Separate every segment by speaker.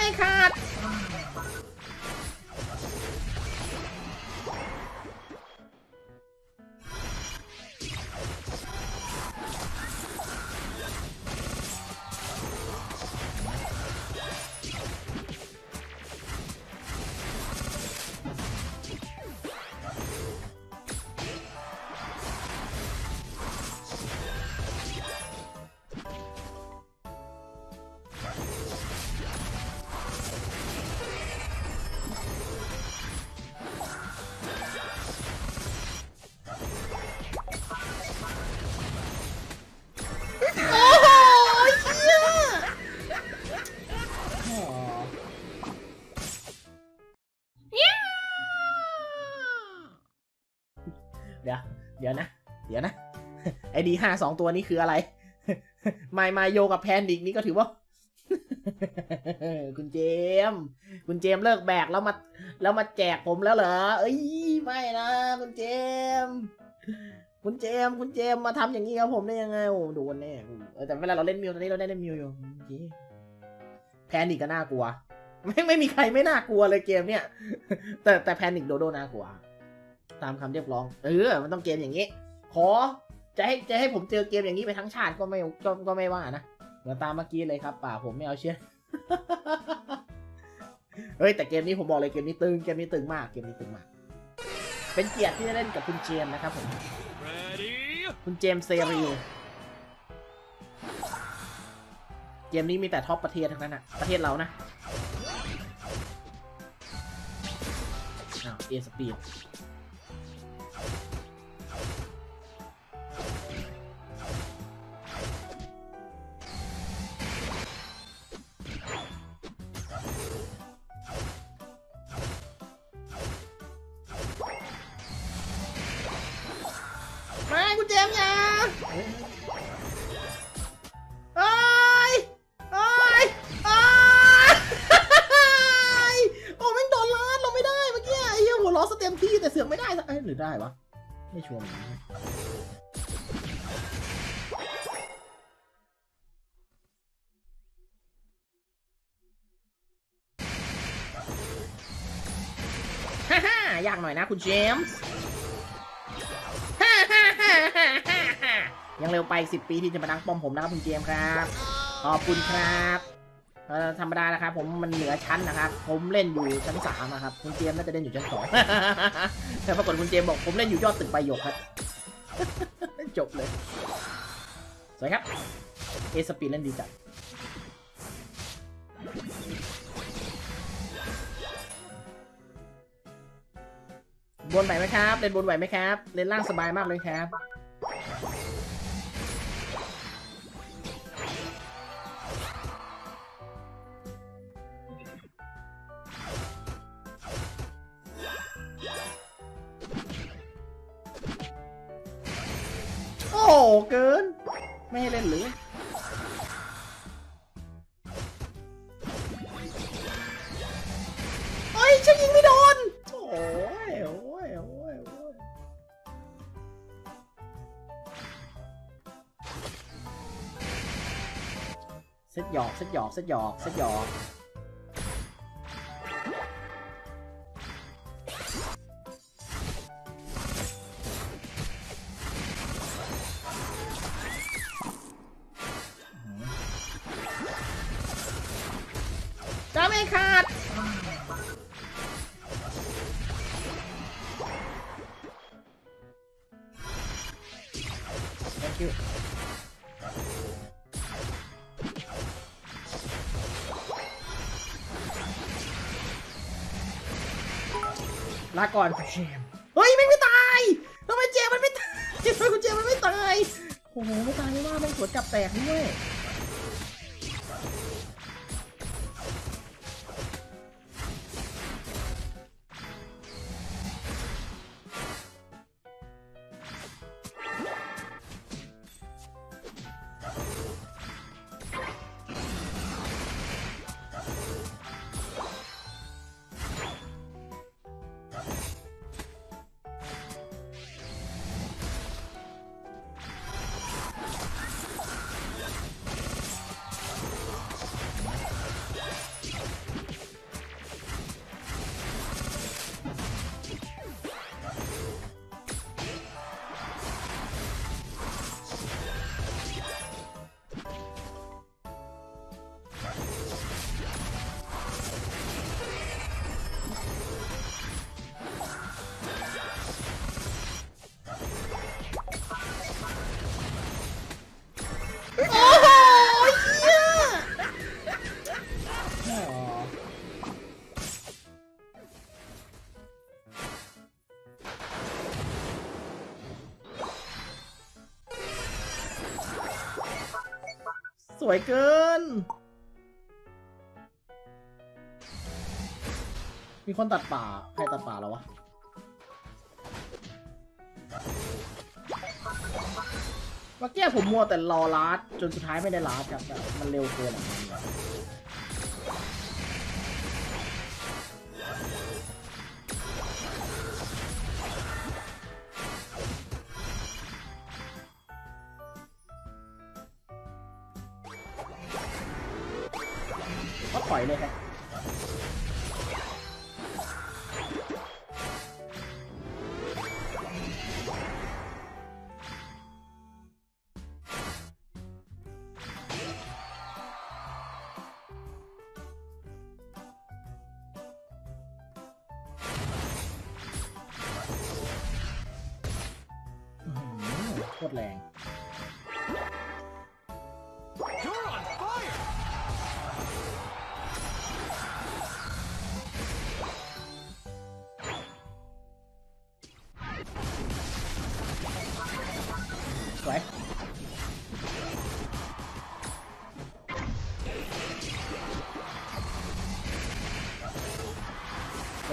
Speaker 1: ไม่ขาด ดีห้าสองตัวนี้คืออะไรไมมาโยกับแพนดิกนี่ก็ถือว่า คุณเจม คุณเจมเลิกแบกแล้วมา แล้วมาแจกผมแล้วเหรอ เอ้ยไม่นะ คุณเจม คุณเจม คุณเจมมาทำอย่างนี้กับผมได้ยังไงโอ้โดนแน่แต่เวลาเราเล่นมิวตอนนี้เราได้เล่นมิวอยู่แพนดิกก็น่ากลัว ไม่ไม่มีใครไม่น่ากลัวเลยเกมเนี้ยแต่แต่แพนิกโดโดน่ากลัว ตามคำเรียกร้อง เออ มันต้องเกมอย่างนี้ ขอ จะให้จะให้ผมเจอเกมอย่างนี้ไปทั้งชาติก็ไม่ก็ก็ไม่ว่านะเหมือนตามเมื่อกี้เลยครับ ป่าผมไม่เอาเชื่อเฮ้ยแต่เกมนี้ผมบอกเลยเกมนี้ตึงเกมนี้ตึงมากเกมนี้ตึงมาก เป็นเกียรติที่ได้เล่นกับคุณเจมส์นะครับผม
Speaker 2: Ready?
Speaker 1: คุณเจมส์เซริลเกมนี้มีแต่ท็อปประเทศทั้งนั้นอะประเทศเรานะอ้าวเอสปีด ได้วะ ไม่ชัวร์เหมือนกันนะฮ่าฮ่ายากหน่อยนะคุณเจมส์ฮ่าฮ่าฮ่าฮ่าฮ่ายังเร็วไปสิบปีที่จะมาดังป้อมผมนะครับคุณเจมส์ครับ ขอบคุณครับ ธรรมดานะครับผมมันเหนือชั้นนะครับ ผมเล่นอยู่ชั้นสามนะครับคุณเจมส์น่าจะเล่นอยู่ชั้นสองแต่ปรากฏคุณเจมส์บอกผมเล่นอยู่ยอดตึกใบหยกครับจบเลยสวยครับเอสปีเล่นดีจัดบนไหวไหมครับ เล่นบนไหวไหมครับ เล่นล่างสบายมากเลยครับ หยอกเซตหยอกเซตหยอกเซตหยอกจ้าไม่ขาด ลาก่อนเจมเฮ้ยไม่งไม่ตายทำไมเจมมันไม่ตายทำไมคุณเจมมันไม่ตายโอ้โหไม่ตายไม่ว่าไม่สวนกลับแตกด้วย วยเกิน มีคนตัดป่า ใครตัดป่าแล้ววะ เมื่อกี้ผมมัวแต่รอลาดจนสุดท้ายไม่ได้ลาดครับมันเร็วเกินอะ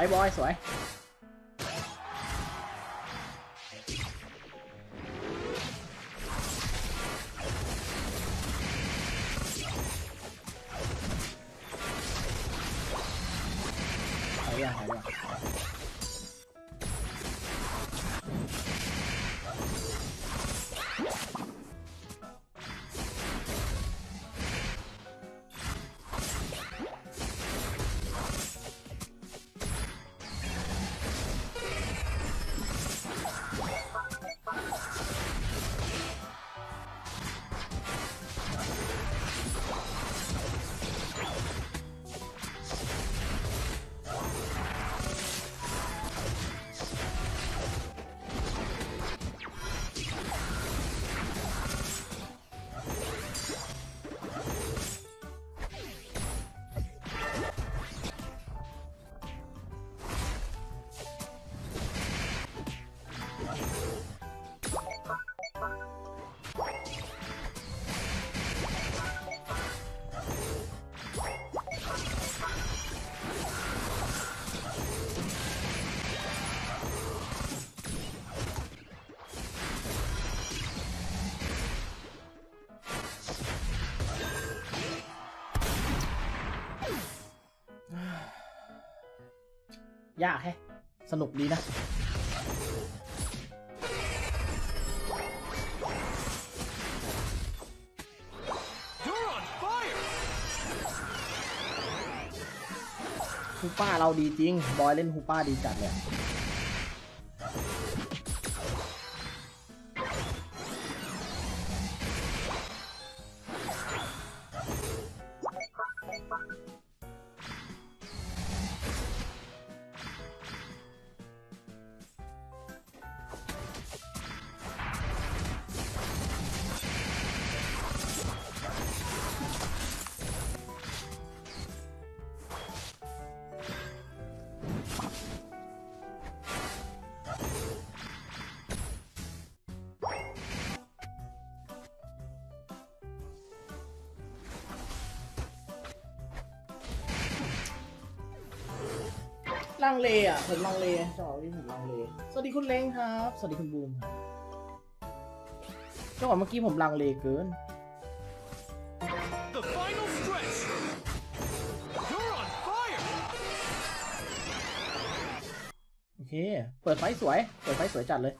Speaker 1: วยบอยสวย ยากแฮะ สนุกดีนะ
Speaker 2: You're on fire!
Speaker 1: ฮูป้าเราดีจริง บอยเล่นฮูป้าดีจัดเลย ลังเลอะผมลังเลจังหวะนี้ผมลังเลสวัสดีคุณเล้งครับ สวัสดีคุณบูมครับจังหวะเมื่อกี้ผมลังเลเกิน
Speaker 2: The final stretch! You're on fire!
Speaker 1: โอเค เปิดไฟสวย เปิดไฟสวยจัดเลย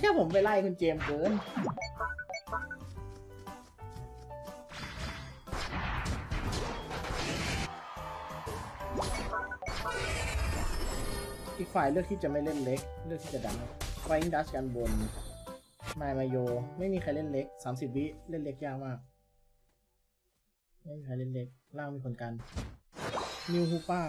Speaker 1: แค่ผมไปไล่คุณเจมส์เกินอีกฝ่ายเลือกที่จะไม่เล่นเล็ก เลือกที่จะดันไฟอิงดัชกันบน มายมาโย ไม่มีใครเล่นเล็ก 30 วิเล่นเล็กยากมาก ไม่มีใครเล่นเล็ก ล่างมีคนกัน นิวฮูป้า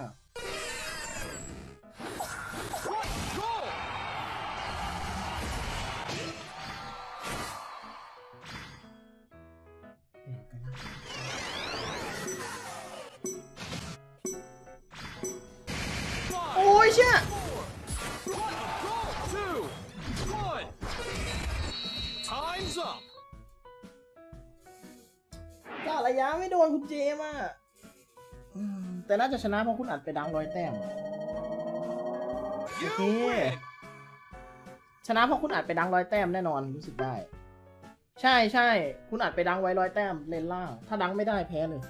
Speaker 1: แต่น่าจะชนะเพราะคุณอัดไปดังร้อยแต้ม
Speaker 2: You
Speaker 1: Okay.
Speaker 2: win.
Speaker 1: ชนะเพราะคุณอัดไปดังร้อยแต้มแน่นอนรู้สึกได้ ใช่ใช่คุณอัดไปดังไว้ร้อยแต้มเลนล่างถ้าดังไม่ได้แพ้เลย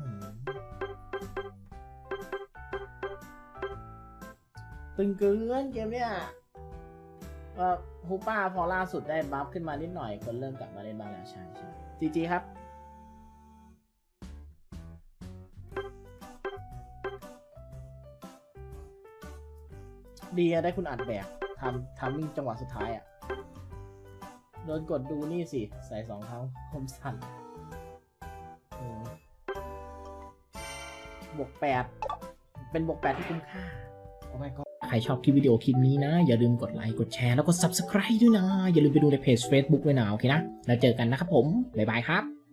Speaker 1: อืมตึงเกินเกมเนี้ยก็ฮูป้าพอล่าสุดได้บัฟขึ้นมานิดหน่อยคนเริ่มกลับมาเล่นบ้างแล้วใช่ใช่จีจีครับ ดีอะได้คุณอัดแบกทำทำมิ่งจังหวะสุดท้ายอะโดนกดดูนี่สิ ใส่สองครั้งผมสั่นบวกแปดเป็นบวกแปดที่คุ้มค่าโอ้ my god ใครชอบคลิปวิดีโอคลิปนี้นะ อย่าลืมกดไลค์ กดแชร์ แล้วก็ subscribe ด้วยนะ อย่าลืมไปดูในเพจ Facebook ด้วยนะ โอเคนะ แล้วเจอกันนะครับผม บ๊ายบายครับ